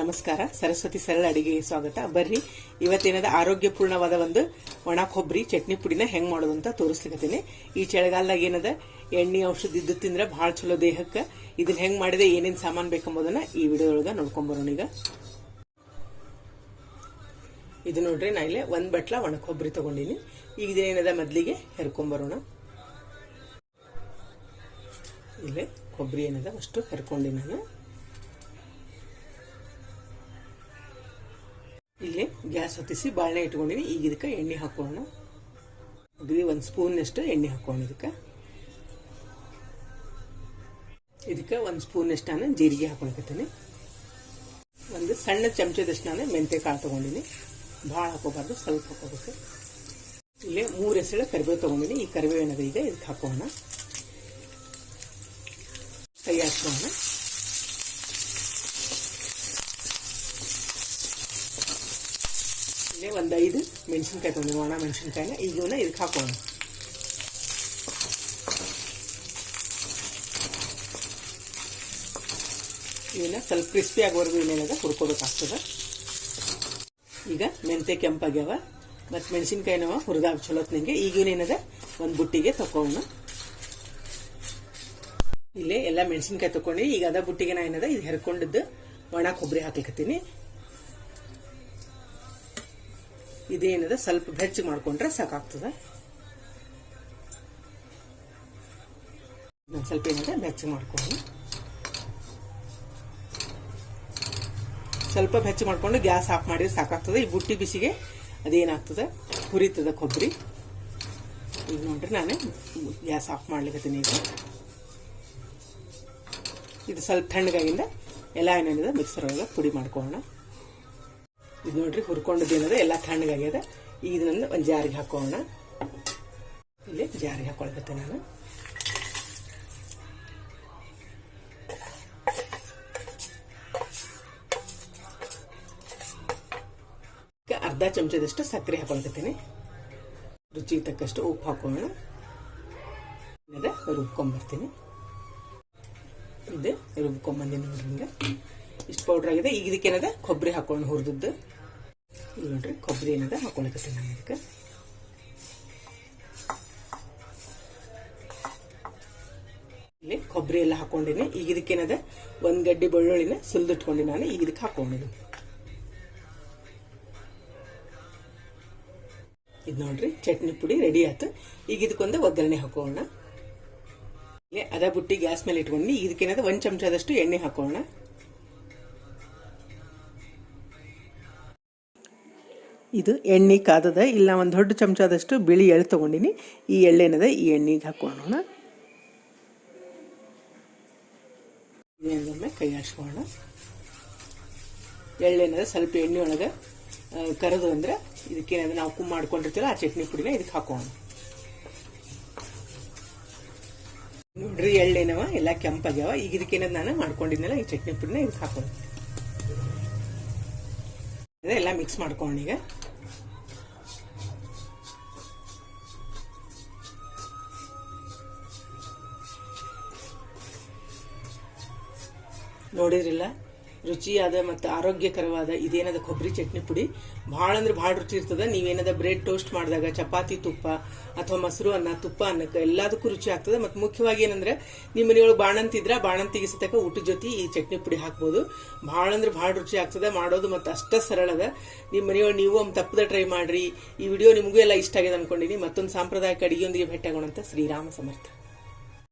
ನಮಸ್ಕಾರ. ಸರಸ್ವತಿ ಸರಳ ಅಡಿಗೆಗೆ ಸ್ವಾಗತ. ಬರ್ರಿ, ಇವತ್ತೇನದ ಆರೋಗ್ಯಪೂರ್ಣವಾದ ಒಂದು ಒಣ ಕೊಬ್ಬರಿ ಚಟ್ನಿ ಪುಡಿನ ಹೆಂಗ್ ಮಾಡೋದು ಅಂತ ತೋರಿಸ್ಲಿಕತ್ತೀನಿ. ಈ ಚಳಿಗಾಲದಾಗ ಏನದ? ಎಣ್ಣೆ, ಔಷಧ ಇದ್ದು ತಿಂದ್ರೆ ಭಾಳ ಚಲೋ ದೇಹಕ್ಕೆ. ಇದನ್ನ ಹೆಂಗ್ ಮಾಡಿದೆ, ಏನೇನ್ ಸಾಮಾನ್ ಬೇಕಂಬುದನ್ನ ಈ ವಿಡಿಯೋ ಒಳಗೆ ನೋಡ್ಕೊಂಬರೋಣ ಈಗ. ಇದು ನೋಡ್ರಿ, ನಾ ಇಲ್ಲೇ ಒಂದ್ ಬಟ್ಲ ಒಣ ಕೊಬ್ಬರಿ ತಗೊಂಡಿನಿ. ಈಗ ಇದೇನದ ಮೊದ್ಲಿಗೆ ಹೆರ್ಕೊಂಬರೋಣ. ಇಲ್ಲೇ ಕೊಬ್ಬರಿ ಏನದ ಅಷ್ಟು ಹೆರ್ಕೊಂಡಿ ನಾನು. ಇಲ್ಲಿ ಗ್ಯಾಸ್ ಹೊತ್ತಿಸಿ ಬಾಳೆ ಇಟ್ಕೊಂಡಿನಿ ಈಗ ಇದಕ್ಕೆ ಎಣ್ಣೆ ಹಾಕೋಣ. ಅಗದಿ ಒಂದು ಸ್ಪೂನ್ನಷ್ಟು ಎಣ್ಣೆ ಹಾಕೋಣ ಇದಕ್ಕೆ. ಇದಕ್ಕೆ ಒಂದು ಸ್ಪೂನಷ್ಟು ನಾನು ಜೀರಿಗೆ ಹಾಕೊಳಕತ್ತೀನಿ. ಒಂದು ಸಣ್ಣ ಚಮಚದಷ್ಟು ನಾನು ಮೆಂತೆ ಕಾಳು ತೊಗೊಂಡಿನಿ. ಭಾಳ ಹಾಕೋಬಾರ್ದು, ಸ್ವಲ್ಪ ಹಾಕೋಬೇಕು. ಇಲ್ಲಿ ಮೂರು ಹೆಸಳು ಕರಿಬೇವು ತೊಗೊಂಡಿನಿ. ಈ ಕರಿಬೇವು ಏನದ ಈಗ ಇದಕ್ಕೆ ಹಾಕೋಣ. ಕೈ ಹಾಕೋಣ ಇಲ್ಲೇ ಒಂದು ಐದು ಮೆಣಸಿನ್ಕಾಯಿ ತೊಗೊಂಡು ಒಣ ಮೆಣಸಿನ್ಕಾಯಿನ. ಈಗ ಇವನ್ನ ಇದಕ್ಕೆ ಹಾಕೋಣ. ಇವನ್ನ ಸ್ವಲ್ಪ ಕ್ರಿಸ್ಪಿ ಆಗೋವರೆಗೂ ಇನ್ನೇನಾಗ ಹುರ್ಕೋಬೇಕಾಗ್ತದೆ. ಈಗ ಮೆಂತೆ ಕೆಂಪಾಗ್ಯಾವ, ಮತ್ತು ಮೆಣಸಿನ್ಕಾಯಿನವ ಹುರಿದಾಗ ಚಲೋತ್ನಂಗೆ ಈಗ ಇವನೇನದ ಒಂದು ಬುಟ್ಟಿಗೆ ತಗೋಣ ಇಲ್ಲೇ ಎಲ್ಲ ಮೆಣಸಿನ್ಕಾಯಿ ತಗೊಂಡು ಈಗ ಅದ ಬುಟ್ಟಿಗೆ ನಾ ಏನದ? ಇದು ಹೆರ್ಕೊಂಡಿದ್ದು ಒಣ ಕೊಬ್ಬರಿ ಹಾಕ್ಲಿಕತ್ತೀನಿ. ಇದೇನದ? ಸ್ವಲ್ಪ ಬೆಚ್ಚ ಮಾಡ್ಕೊಂಡ್ರೆ ಸಾಕಾಗ್ತದೆ. ನಾನು ಸ್ವಲ್ಪ ಏನಿದೆ, ಬೆಚ್ಚಗೆ ಮಾಡ್ಕೊಂಡು ಸ್ವಲ್ಪ ಬೆಚ್ಚ ಮಾಡ್ಕೊಂಡು ಗ್ಯಾಸ್ ಆಫ್ ಮಾಡಿದ್ರೆ ಸಾಕಾಗ್ತದೆ. ಈ ಬುಟ್ಟಿ ಬಿಸಿಗೆ ಅದೇನಾಗ್ತದೆ? ಹುರಿತದ ಕೊಬ್ಬರಿ. ಈಗ ನೋಡ್ರಿ ನಾನು ಗ್ಯಾಸ್ ಆಫ್ ಮಾಡ್ಲಿಕ್ಕೆ ಈಗ. ಇದು ಸ್ವಲ್ಪ ತಣ್ಣಗಾಗಿಂದ ಎಲ್ಲ ಏನೇನಿದೆ ಮಿಕ್ಸರ್ ಒಳಗೆ ಪುಡಿ ಮಾಡ್ಕೊಳ್ಳೋಣ. ಇದು ನೋಡ್ರಿ ಏನದ? ಎಲ್ಲ ತಣ್ಣಗಾಗ್ಯದ. ಈಗ ಇದನ್ನ ಒಂದು ಜಾರಿಗೆ ಹಾಕೋಣ. ಇಲ್ಲಿ ಜಾರಿಗೆ ಹಾಕೊಳ್ಬೇಕು ನಾನು. ಅರ್ಧ ಚಮಚದಷ್ಟು ಸಕ್ಕರೆ ಹಾಕೊಳಕತ್ತೀನಿ ರುಚಿಗೆ ತಕ್ಕಷ್ಟು ಉಪ್ಪು ಹಾಕೋಣ. ರುಬ್ಕೊಂಬರ್ತೀನಿ ಇದು ರುಬ್ಕೊಂಬಂದಿನಿ ನೋಡ್ರಿ ಹಿಂಗೆ. ಇಷ್ಟು ಪೌಡ್ರ್ ಆಗಿದೆ. ಈಗ ಇದಕ್ಕೇನದ ಕೊಬ್ಬರಿ ಹಾಕೊಂಡು ಹುರಿದದ್ದು. ಇಲ್ಲಿ ನೋಡ್ರಿ, ಕೊಬ್ಬರಿ ಏನದ? ಹಾಕೊಳಕತ್ತೀನಿ ನಾನು ಇದಕ್ಕೆ. ಇಲ್ಲಿ ಕೊಬ್ಬರಿ ಎಲ್ಲ ಹಾಕೊಂಡಿನಿ. ಈಗ ಇದಕ್ಕೇನದ ಒಂದ್ ಗಡ್ಡಿ ಬೆಳ್ಳುಳ್ಳಿನ ಸುಲಿದಿಟ್ಕೊಂಡು ನಾನು. ಈಗ ಇದಕ್ಕೆ ಹಾಕೊಂಡಿದ್ದೀನಿ ಇದು ನೋಡ್ರಿ, ಚಟ್ನಿ ಪುಡಿ ರೆಡಿ ಆಯ್ತು. ಈಗ ಇದಕ್ಕೊಂದು ಒಗ್ಗರಣೆ ಹಾಕೋಣ ಅದ ಬುಟ್ಟಿ ಗ್ಯಾಸ್ ಮೇಲೆ ಇಟ್ಕೊಂಡು ಇದಕ್ಕೇನದ ಒಂದ್ ಚಮಚದಷ್ಟು ಎಣ್ಣೆ ಹಾಕೋಣ ಇದು ಎಣ್ಣೆ ಕಾದದ, ಇಲ್ಲ ಒಂದು ದೊಡ್ಡ ಚಮಚದಷ್ಟು ಬಿಳಿ ಎಳ್ಳು ತೊಗೊಂಡಿನಿ. ಈ ಎಳ್ಳೆನದ ಈ ಎಣ್ಣೆಗೆ ಹಾಕೋಣ ಇದೇನೊಮ್ಮೆ ಕೈ ಹಾಸ್ಕೊಳ್ಳೋಣ ಎಳ್ಳೆನದ ಸ್ವಲ್ಪ ಎಣ್ಣೆ ಒಳಗೆ ಕರೆದು ಅಂದರೆ ಇದಕ್ಕೇನಾದ್ರೆ ನಾವು ಕುಮ್ ಮಾಡ್ಕೊಂಡಿರ್ತೀವಲ್ಲ, ಆ ಚಟ್ನಿ ಪುಡಿನ ಇದಕ್ಕೆ ಹಾಕೋಣ ನೋಡ್ರಿ, ಎಳ್ಳೆನವ ಎಲ್ಲ ಕೆಂಪಾಗ್ಯಾವ. ಈಗ ಇದಕ್ಕೇನದ ನಾನು ಮಾಡ್ಕೊಂಡಿದ್ನಲ್ಲ, ಈ ಚಟ್ನಿ ಪುಡಿನ ಇದಕ್ಕೆ ಹಾಕೋಣ ಎಲ್ಲ ಮಿಕ್ಸ್ ಮಾಡ್ಕೊಂಡು ಈಗ. ನೋಡಿದ್ರಿಲ್ಲ? ರುಚಿಯಾದ ಮತ್ತು ಆರೋಗ್ಯಕರವಾದ ಇದೇನದ ಕೊಬ್ಬರಿ ಚಟ್ನಿ ಪುಡಿ. ಭಾಳ ಅಂದ್ರೆ ಭಾಳ ರುಚಿ ಇರ್ತದೆ. ನೀವೇನದ ಬ್ರೆಡ್ ಟೋಸ್ಟ್ ಮಾಡಿದಾಗ ಚಪಾತಿ ತುಪ್ಪ ಅಥವಾ ಮೊಸರು ಅನ್ನ, ತುಪ್ಪ ಅನ್ನಕ್ಕೆ ಎಲ್ಲದಕ್ಕೂ ರುಚಿ ಆಗ್ತದೆ. ಮತ್ತು ಮುಖ್ಯವಾಗಿ ಏನಂದ್ರೆ ನಿಮ್ಮ ಮನೆಯೊಳಗೆ ಬಾಣಂತಿದ್ರೆ ಬಾಣಂತಿಗೆ ಸತಕ ಊಟದ ಜೊತೆ ಈ ಚಟ್ನಿ ಪುಡಿ ಹಾಕ್ಬೋದು. ಭಾಳ ಅಂದ್ರೆ ಭಾಳ ರುಚಿ ಆಗ್ತದೆ. ಮಾಡೋದು ಮತ್ತು ಅಷ್ಟ ಸರಳದ ನಿಮ್ಮ ಮನೆಯೊಳಗೆ ನೀವು ಒಂದು ತಪ್ಪದ ಟ್ರೈ ಮಾಡಿರಿ. ಈ ವಿಡಿಯೋ ನಿಮಗೂ ಎಲ್ಲ ಇಷ್ಟ ಆಗಿದೆ ಅನ್ಕೊಂಡಿನಿ. ಮತ್ತೊಂದು ಸಾಂಪ್ರದಾಯಿಕ ಅಡಿಗೆಯೊಂದಿಗೆ ಭೇಟಿಯಾಗೋಣ ಅಂತ ಶ್ರೀರಾಮ ಸಮರ್ಥ.